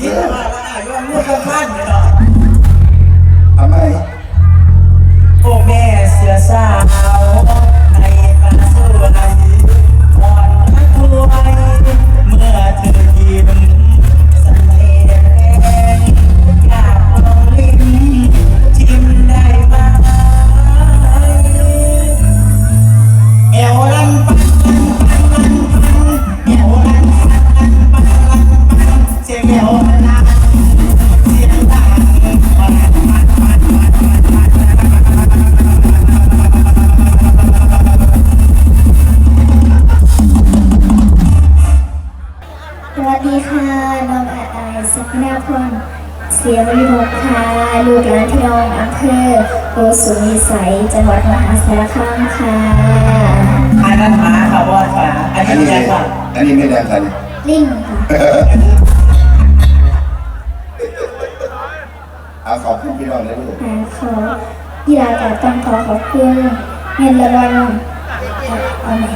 คือคนปวดฉี่นี่มาแล้วอะย้อนมือข้างบ้านเนี่ยเนาะ สียงวิมกค่ะลูกหลานพี่น้องอำเภอโกสุมวิสัยจังหวัดมหาสารคามค่ะ อันนั้นหมาค่ะวอดค่ะอันอันนี้นี้ยังค่ะอันนี้ไม่ได้กันลิงค่ะ เอาขอบคุณพี่น้องนะลูก ขอยีรากาต้องขอขอบคุณเงินรางวัลเอาไหน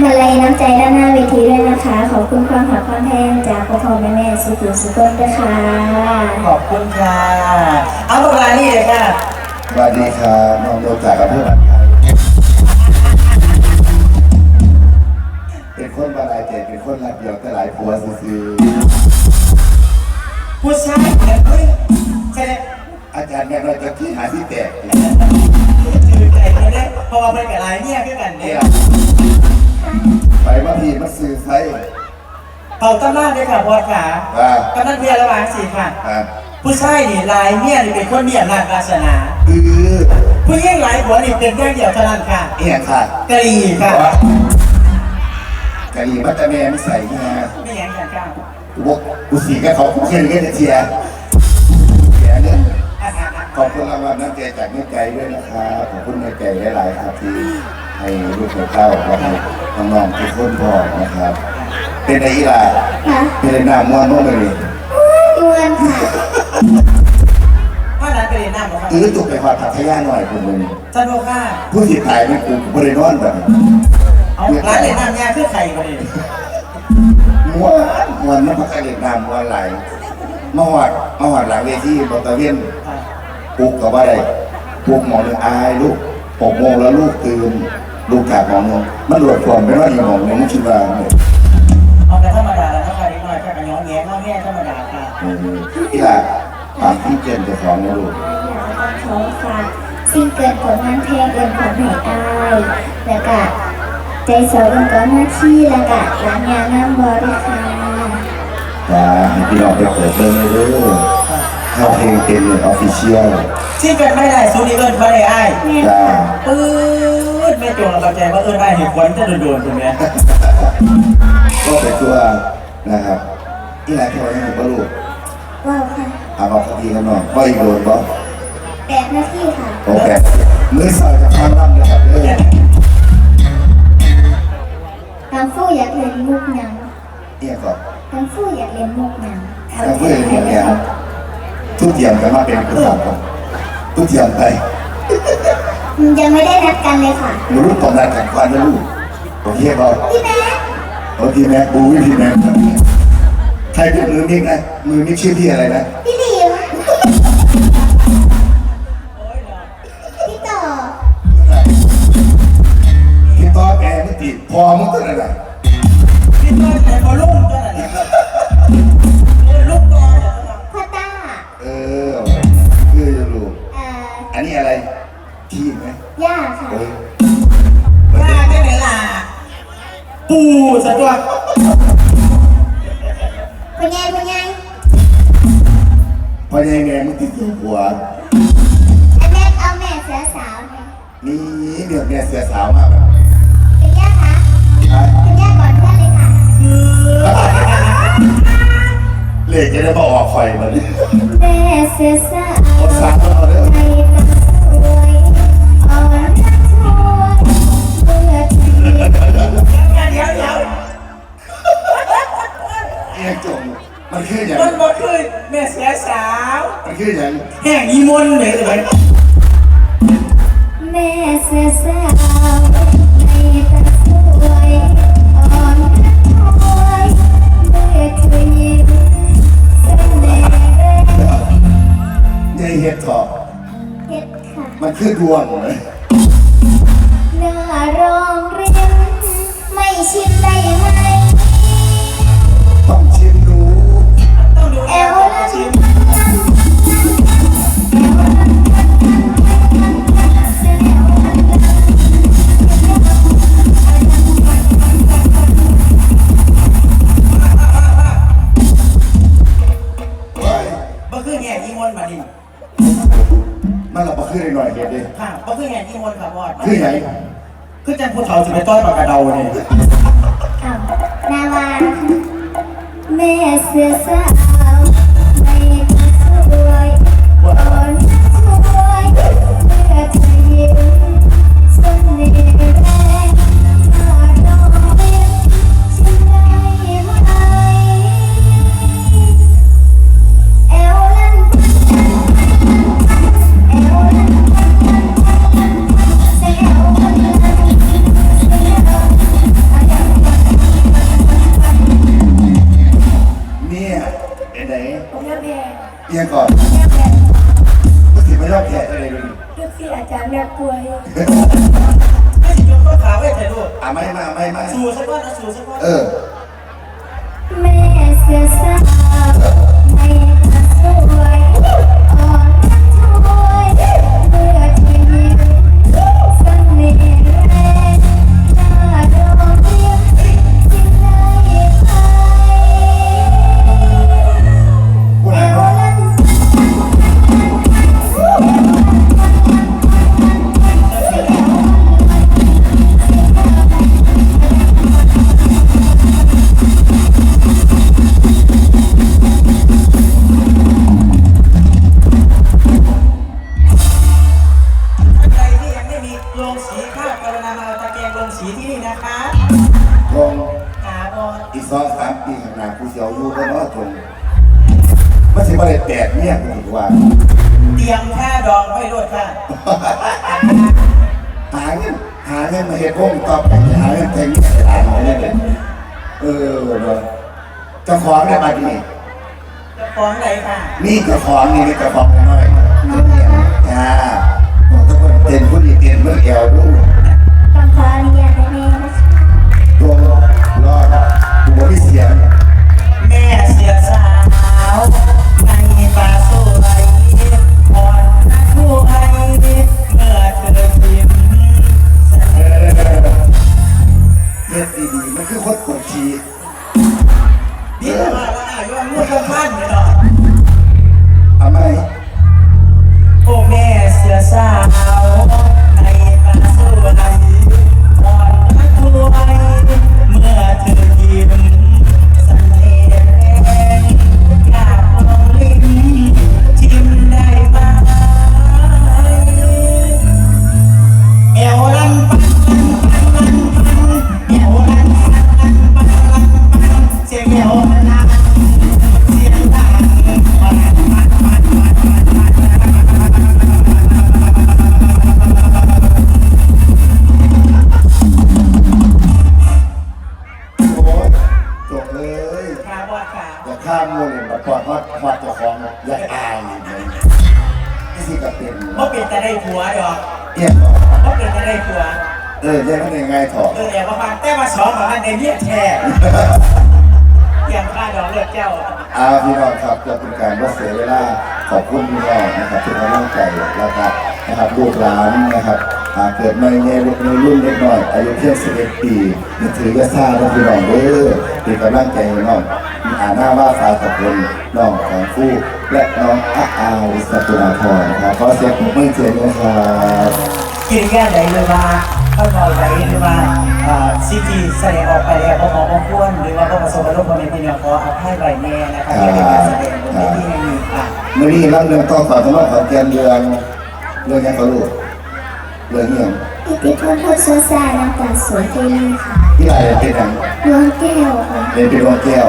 มาลัยน้ำใจด้านหน้าเวทีด้วยนะคะ ขอบคุณความหักความแพงจากพ่อพ่อแม่แม่สุขุมสุขนด้วยค่ะขอบคุณค่ะเอาเวลานี่เลยค่ะสวัสดีครับน้องโดจากอำเภอบ้านไทยเป็นคนบาลายเจ็ดเป็นคนรักเดียวแต่หลายผัวซื้อผู้ชายเนี่ยเฮ้ยใช่ไหมๆอาจารย์แม่เราจะที่หาที่แตกจืดใจเลยเนี่ยเพราะว่าเป็นกับลายเนี่ยคือกันเนี่เนี่ยย ไปมาพีมาซื้อไฟเป่าตั้งหน้าเลยค่ะวอดค่ะว่ากำนันเพียระหว่างสี่ค่ะ อ่าผู้ชายนี่ลายเนี่ยนี่เป็นคนมีอำนาจวาสนาคือผู้ยิ่งหลายหัวนี่เป็นแค่เดียวเท่านั้นค่ะเอียงค่ะกะหรี่ค่ะกะหรี่มัตตะแมไม่ใส่งาไม่ยังค่ะค่ะพวกกูสีกับเขาผมเคยเล่นเชียร์เสียเนี่ย ขอบคุณรางวัลน้ำใจจากแม่ใจด้วยนะครับขอบคุณแม่ใจหลาย ๆ ครับที่ให้ลูกให้เต้าและให้น้องๆทุกคนพอนะครับ เป็นไอ้อีหลาค่ะเป็นไอ้หน้าม้วนม้วนเลยอ้วนค่ะว่าร้านไปเรียนหน้าหมอครับอือจุกไปหอดพัทยาหน่อยคนหนึงท่านผู้ค่ะผู้ที่ตายเป็นกูกูบริโนอนแบบเอาร้านเรียนหน้าเนี่ยคือใครมาเนี่ยม้วนม้วนน้ำพักกระเด็นน้ำม้วนไหลมาหอดมาหอดหลังเวทีบนตะเวียนค่ะ ปลุกกับว่าได้ปลุกหมอหนึ่งอายลูกหกโมงแล้วลูกตื่นลูกขาดหมอหนึ่งมันหลวดความไปว่าอีหมองหนึ่งมันคิดว่าเนี่ยเอาแต่ธรรมดาแล้วนะคะนิดหน่อยแค่กระย้อนแง้มแง่ธรรมดาค่ะเอออีหล่ะปากที่เกินจะของนะลูกอยากจะขอฝากซิงเกิลผลงานเพลงเอินของให้อายแล้วก็ใจสาวเอินก่อนหน้าที่แล้วก็หลังงานน้ำบอด้วยค่ะจ้าให้พี่น้องไปเปิดเบิ่งเลยเด้อ เข้าเพลงเต็มเลยออฟฟิเชียลที่เกิดไม่ได้ซูนี่เอิญเขาได้ไอ้ายแม่จ้าค่ะปื๊ดแม่โจงเราเข้าใจว่าเอิญได้เห็นควันจะโดนๆตรงนี้ก็ไปตัวนะครับอีหล่ะแค่ว่ายังบ่ลูกว้าวค่ะเอาเอาคดีกันหน่อยก็อีกโดนบ่แปดนาทีค่ะโอเคมือสาวจะฟังรำนะครับเด้อน้ำฟูอยากเรียนมุกหนังเอียก่อนน้ำฟูอยากเรียนมุกหนัง แล้วเพื่อนเนี่ยเนี่ย ทุกเทียมกันมาเป็นผู้สาวผมทุกเทียมไปยังไม่ได้นัดกันเลยค่ะหนูรู้ตอนนั้นกันควันนะลูกโอเคเปล่าพี่แม่โอเคแม่บูวิธีแม่ใครเป็นมือมิกนะมือมิกชื่อพี่อะไรนะพี่หลิวพี่ต่อพี่ต้อแอร์ไม่ติดพอมึงตัวนั้นแหละพี่ต้นแต่พอลุ่ม ปูสะตัวคุณยายคุณยายพอยังไงมึงติดอยู่หัวอันแรกเอาแม่เสือสาวเนี่ยนี่เดี๋ยวเนี่ยเสือสาวมากแบบคุณย่าคะคุณย่าก่อนเพื่อนเลยค่ะเลขจะได้มาออกไฟมาเลยแม่เสือสาว มันคืออย่างมันบ่คือแม่เสียสาว มันคืออย่างแห่งอีมนต์เนี่ยเลยแม่เสียสาวในตาสวยอ่อนน้อยเมื่อเธอยิ้มเสน่ห์ยายเห็ดขอบเห็ดค่ะ มันคือดวงเลย อีมนต์ค่ะบอดคือไหนคือจันผู้เฒ่าสิไปต้อยปากกระเดาเนี่ย อ้าวนาวาแม่เสือสา ไม่มาไม่มา สู่สักก้อนนะสู่สักก้อนเออ แม่เสือสาว หาเงินหาเงินมาเฮ็ดวงต่อไปหาเงินแทงเงินหลานมาเนี่ยเลยเออเจ้าของได้มาที่นี่จะฟ้องอะไรค่ะนี่เจ้าของนี่เจ้าของน้อยเนี่ยจ้าต้องทุกคนเต้นผู้ดีเต้นเมื่อแอวดูต้องขออนุญาตามมูเลยมาปอดฮอดฮอดเจ้าของอย่าอายเลยนี่สิกับเป็นเพราะเป็นจะได้ผัวดอกเอี่ยมเหรอเพราะเป็นจะได้ผัว เออยังไม่ได้ง่ายถอดเออเดี๋ยวมาฟังแต่มาสอนของมันในเรียกแท้เตรียมค่าดอกเลือกเจ้าอาพี่น้องครับเพื่อเป็นการว่าเสียเวลาขอบคุณพี่น้องนะครับที่มาตั้งใจแล้วก็นะครับลูกหลานนะครับหาก เกิดในในในรุ่นเล็กน้อย อายุเพียง11ปีนี่ถือยาซาแล้วพี่น้องเด้อเป็นกำลังใจให้น้องมีอาหน้าว่าฟ้าตะกนน้องของคู่และน้องอาอาวสกุลาพรนะครับขอเสียงปรบมือเสียงนะครับกินแค่ไหนเลยว่าเข้านอนไหนหรือว่าซีทีแสดงออกไปแล้วพอหมอพวนหรือว่าพอประสบกับโรคความเป็นพี่น้องขออภัยไว้แน่นะครับที่เป็นการแสดงบนเวทีแห่งนี้ค่ะมื่อนี้รับเรื่องต่อต่อทั้งหมดของแกนเรืองเรื่องยังเขาลูก เรื่องเงี้ยอิทธิพลทดสอบสายน้ำตาสวยเทลีค่ะที่ไรเป็นหนังดวงแก้วค่ะเรียนเป็นดวงแก้ว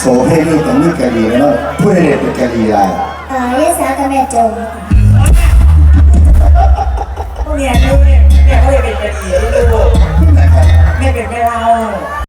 โสเฮนี่ตรงนี้กะลีนะเนาะผู้ใดเรียนเป็นกะลีลาเอ่อยายสาวกับแม่จงค่ะเนี่ยลูกเนี่ยเนี่ยเขาเลยเป็นกระดีลูกนะครับแม่เป็นแม่เรา